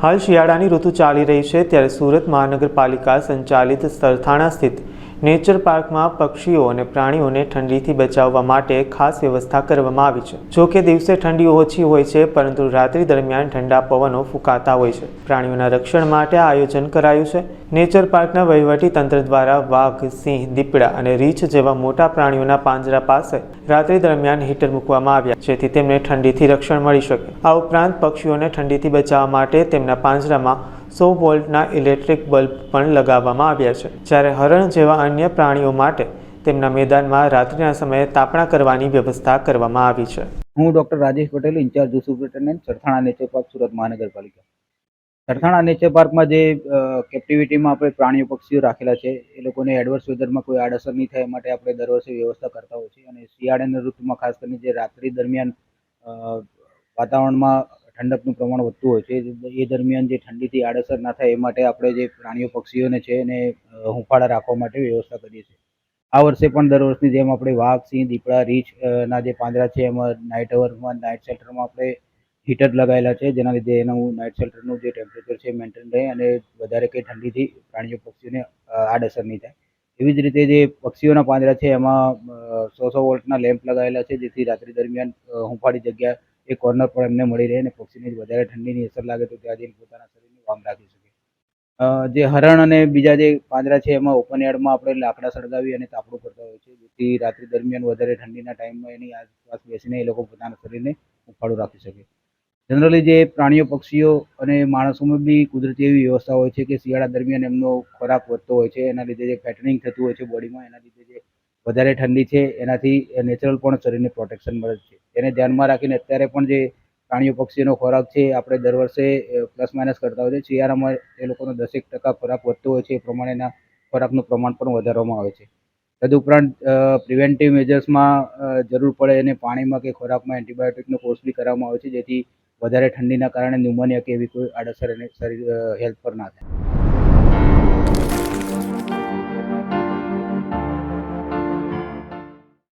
હાલ શિયાળાની ઋતુ ચાલી રહી છે ત્યારે સુરત મહાનગરપાલિકા સંચાલિત સરથાણા સ્થિત નેચર પાર્કમાં પક્ષીઓ અને પ્રાણીઓને ઠંડીથી બચાવવા માટે ખાસ વ્યવસ્થા કરવામાં આવી છે. જો કે દિવસે ઠંડી ઓછી હોય છે, પરંતુ રાત્રિ દરમિયાન ઠંડા પવનો ફૂંકાતા હોય છે. પ્રાણીઓના રક્ષણ માટે આયોજન કરાયું છે. નેચર પાર્કના વહીવટી તંત્ર દ્વારા વાઘ, સિંહ, દીપડા અને રીંછ જેવા મોટા પ્રાણીઓના પાંજરા પાસે રાત્રિ દરમિયાન હીટર મૂકવામાં આવ્યા, જેથી તેમને ઠંડીથી રક્ષણ મળી શકે. આ ઉપરાંત પક્ષીઓને ઠંડીથી બચાવવા માટે તેમના પાંજરામાં સો વોલ્ટના ઇલેક્ટ્રિક બલ્બ પણ લગાવવામાં આવ્યા છે. જ્યારે હરણ જેવા અન્ય પ્રાણીઓ માટે તેમના મેદાનમાં રાત્રિના સમયે તાપણા કરવાની વ્યવસ્થા કરવામાં આવી છે. હું doctor Rajesh Patel, incharge superintendent, Sarthana nature park, Surat મહાનગરપાલિકા. સરથાણા નેચર પાર્કમાં જે કેપ્ટિવિટીમાં આપણે પ્રાણીઓ, પક્ષીઓ રાખેલા છે, એ લોકોને એડવર્સ વેધરમાં કોઈ આડઅસર નહીં થાય માટે આપણે દર વર્ષે વ્યવસ્થા કરતા હોઈએ છીએ. અને શિયાળાના ઋતુમાં ખાસ કરીને જે રાત્રિ દરમિયાન વાતાવરણમાં ઠંડકનું પ્રમાણ વધતું હોય છે. એ દરમિયાન જે ઠંડીથી આડઅસર ના થાય એ માટે આપણે જે પ્રાણીઓ, પક્ષીઓને છે એને હુંફાળા રાખવા માટે વ્યવસ્થા કરીએ છીએ. આ વર્ષે પણ દર વર્ષની જેમ આપણે વાઘ, સિંહ, દીપડા, રીંછ ના જે પાંદડા છે એમાં નાઇટ અવરમાં નાઇટ શેલ્ટરમાં આપણે હીટર લગાવેલા છે, જેના લીધે એનું નાઇટ શેલ્ટરનું જે ટેમ્પરેચર છે મેન્ટેન રહે અને વધારે કંઈ ઠંડીથી પ્રાણીઓ, પક્ષીઓને આડઅસર નહીં થાય. એવી જ રીતે જે પક્ષીઓના પાંજરા છે એમાં સો સો વોલ્ટના લેમ્પ લગાવેલા છે, જેથી રાત્રિ દરમિયાન હૂંફાળી જગ્યા એ કોર્નર પર એમને મળી રહે અને પક્ષીને વધારે ઠંડીની અસર લાગે તો ત્યાં જઈને પોતાના શરીરને વામ રાખી શકે. જે હરણ અને બીજા જે પાંજરા છે એમાં ઓપન યાર્ડમાં આપણે લાકડા સળગાવી અને તાપડું કરતા હોય છે, જેથી રાત્રિ દરમિયાન વધારે ઠંડીના ટાઈમમાં એની આસપાસ બેસીને એ લોકો પોતાના શરીરને ઉફાળું રાખી શકે. જનરલી જે પ્રાણીઓ, પક્ષીઓ અને માણસોમાં બી કુદરતી એવી વ્યવસ્થા હોય છે કે શિયાળા દરમિયાન એમનો ખોરાક વધતો હોય છે, એના લીધે જે ફેટનિંગ થતું હોય છે બોડીમાં એના લીધે જે વધારે ઠંડી છે, એનાથી નેચરલ પણ શરીરને પ્રોટેક્શન મળે છે. એને ધ્યાનમાં રાખીને અત્યારે પણ જે પ્રાણીઓ પક્ષીઓનો ખોરાક છે, આપણે દર વર્ષે પ્લસ માઇનસ કરતા હોય છે શિયાળામાં એ લોકોનો દસેક ટકા ખોરાક વધતો હોય છે, એ પ્રમાણેના ખોરાકનું પ્રમાણ પણ વધારવામાં આવે છે. તદુપરાંત પ્રિવેન્ટિવ મેજર્સમાં જરૂર પડે એને પાણીમાં કે ખોરાકમાં એન્ટીબાયોટિકનો કોર્સ બી કરવામાં આવે છે, જેથી વધારે ઠંડીના કારણે ન્યુમોનિયા કે એવી કોઈ આડઅસર એને શરીર હેલ્થ પર ના થાય.